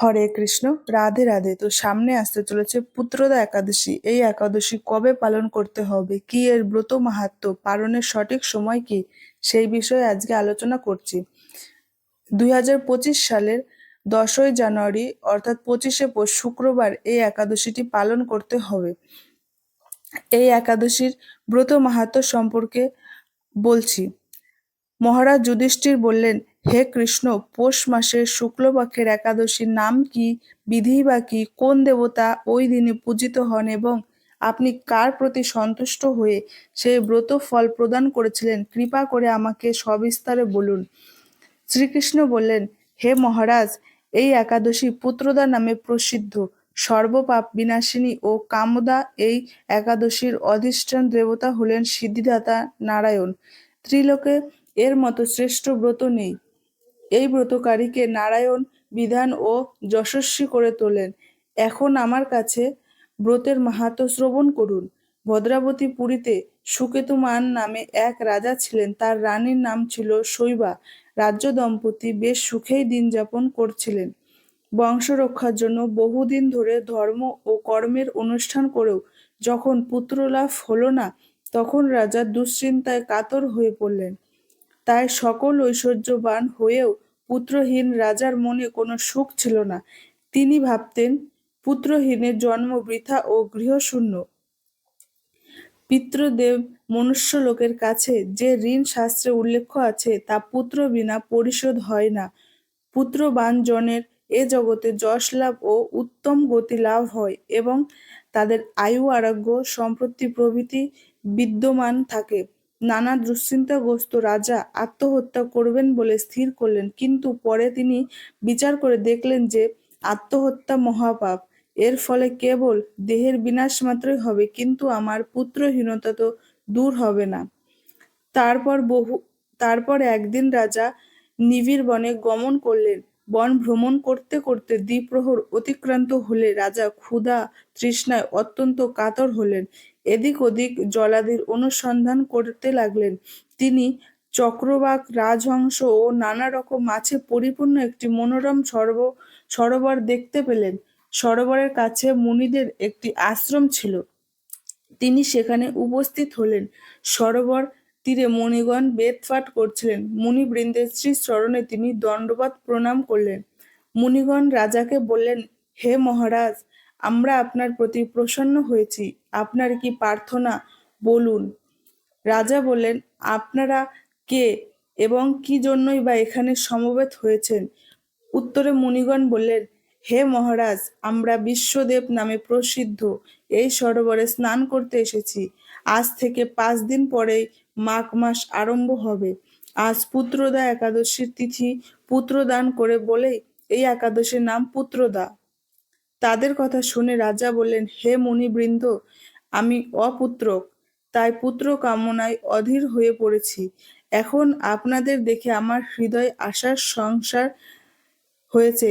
হরে কৃষ্ণ, রাধে রাধে। তো সামনে আসতে চলেছে পুত্রদা একাদশী। এই একাদশী কবে পালন করতে হবে? কি এর ব্রত মাহাত্ম্য? পালনের সঠিক সময় কি? সেই বিষয়ে আজকে আলোচনা করছি। দুই হাজার পঁচিশ সালের দশই জানুয়ারি, অর্থাৎ পঁচিশে পৌষ শুক্রবার এই একাদশীটি পালন করতে হবে। এই একাদশীর ব্রত মাহাত্ম্য সম্পর্কে বলছি। মহারাজ যুধিষ্ঠির বললেন হে কৃষ্ণ, পৌষ মাসের শুক্লপক্ষের একাদশীর নাম কি, বিধি বা কি, কোন দেবতা ওই দিনে পূজিত হন এবং আপনি কার প্রতি সন্তুষ্ট হয়ে সেই ব্রত ফল প্রদান করেছিলেন? কৃপা করে আমাকে সবিস্তারে বলুন। শ্রীকৃষ্ণ বললেন, হে মহারাজ, এই একাদশী পুত্রদা নামে প্রসিদ্ধ। সর্বপাপ বিনাশিনী ও কামদা এই একাদশীর অধিষ্ঠান দেবতা হলেন সিদ্ধিদাতা নারায়ণ। ত্রিলোকে এর মতো শ্রেষ্ঠ ব্রত নেই। এই ব্রতকারীকে নারায়ণ বিধান ও যশস্বী করে তোলেন। এখন আমার কাছে ব্রতের মাহাত্ম শ্রবণ করুন। ভদ্রাবতী পুরীতে সুকেতুমান নামে এক রাজা ছিলেন। তার রানীর নাম ছিল শৈবা। রাজ্য দম্পতি বেশ সুখেই দিন যাপন করছিলেন। বংশ রক্ষার জন্য বহুদিন ধরে ধর্ম ও কর্মের অনুষ্ঠান করেও যখন পুত্রলাভ হলো না, তখন রাজা দুশ্চিন্তায় কাতর হয়ে পড়লেন। তাই সকল ঐশ্বর্যবান হয়েও পুত্রহীন রাজার মনে কোনো সুখ ছিল না। তিনি ভাবতেন, পুত্রহীনের জন্ম বৃথা ও গৃহশূন্য। পিতৃদেব মনুষ্য লোকের কাছে যে ঋণ শাস্ত্রে উল্লেখ আছে, তা পুত্র বিনা পরিশোধ হয় না। পুত্রবান জনের এ জগতে যশ লাভ ও উত্তম গতি লাভ হয় এবং তাদের আয়ু, আরোগ্য, সম্পত্তি প্রভৃতি বিদ্যমান থাকে। নানা দুশ্চিন্তাগ্রস্ত রাজা আত্মহত্যা করবেন বলে স্থির করলেন। কিন্তু পরে তিনি বিচার করে দেখলেন যে, আত্মহত্যা মহাপাপ। এর ফলে কেবল দেহের বিনাশ মাত্রই হবে, কিন্তু আমার পুত্রহীনতা তো দূর হবে না। তারপর বহু, তারপর একদিন রাজা নিবিড় বনে গমন করলেন। বন ভ্রমণ করতে করতে দ্বিপ্রহর অতিক্রান্ত হলে রাজা ক্ষুধা তৃষ্ণায় অত্যন্ত কাতর হলেন। এদিক ওদিক জলাদির অনুসন্ধান করতে লাগলেন। তিনি চক্রবাক, রাজহংস ও নানা রকম মাছে পরিপূর্ণ একটি মনোরম সরব, সরোবর দেখতে পেলেন। সরোবরের কাছে মুনিদের একটি আশ্রম ছিল। তিনি সেখানে উপস্থিত হলেন। সরোবর তীরে মণিগণ বেদপাঠ করছিলেন। মুনিবৃন্দের শ্রী চরণে তিনি দণ্ডবাদ প্রণাম করলেন। মুনিগণ রাজাকে বললেন, হে মহারাজ, আমরা আপনার প্রতি প্রসন্ন হয়েছি। আপনার কি প্রার্থনা? বলুন। রাজা বললেন, আপনারা কে এবং কি জন্যই বা এখানে সমবেত হয়েছেন? উত্তরে মুনিগণ বললেন হে মহারাজ, আমরা বিশ্বদেব নামে প্রসিদ্ধ। এই সরোবরে স্নান করতে এসেছি। আজ থেকে পাঁচ দিন পরেই মাঘ মাস আরম্ভ হবে। আজ পুত্রদা একাদশীর তিথি পুত্রদান করে বলেই এই একাদশীর নাম পুত্রদা। তাদের কথা শুনে রাজা বললেন, হে মুনিবৃন্দ, আমি অপুত্রক, তাই পুত্র কামনায় অধীর হয়ে পড়েছি। এখন আপনাদের দেখে আমার হৃদয় আশার সংসার হয়েছে।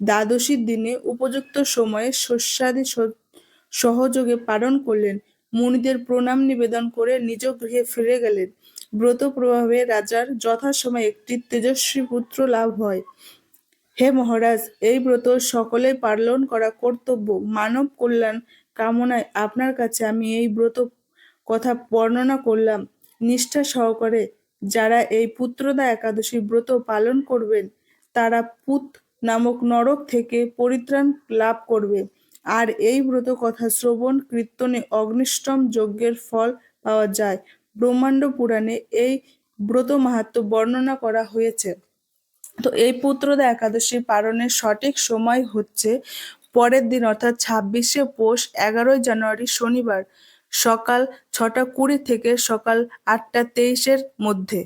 দ্বাদশীর দিনে উপযুক্ত সময়ে শস্যাদি সহযোগে পালন করলেন। মুনিদের প্রণাম নিবেদন করে নিজ গৃহে ফিরে গেলেন। ব্রত প্রভাবে রাজার যথাসময়ে একটি তেজস্বী পুত্র লাভ হয়। হে মহারাজ, এই ব্রত সকলে পালন করা কর্তব্য। মানব কল্যাণ কামনায় আপনার কাছে আমি এই ব্রত কথা বর্ণনা করলাম। নিষ্ঠা সহকারে যারা এই পুত্রদা একাদশী ব্রত পালন করবেন, তারা পুত নামক নরক থেকে পরিত্রাণ লাভ করবে। আর এই ব্রত কথা শ্রবণ কীর্তনে অগ্নিষ্টম যজ্ঞের ফল পাওয়া যায়। ব্রহ্মাণ্ড পুরাণে এই ব্রত মাহাত্ম বর্ণনা করা হয়েছে। তো এই পুত্রদা একাদশী পালনের সঠিক সময় হচ্ছে পরের দিন, অর্থাৎ ছাব্বিশে পৌষ, এগারোই জানুয়ারি শনিবার সকাল ছটা কুড়ি থেকে সকাল আটটা তেইশের মধ্যে।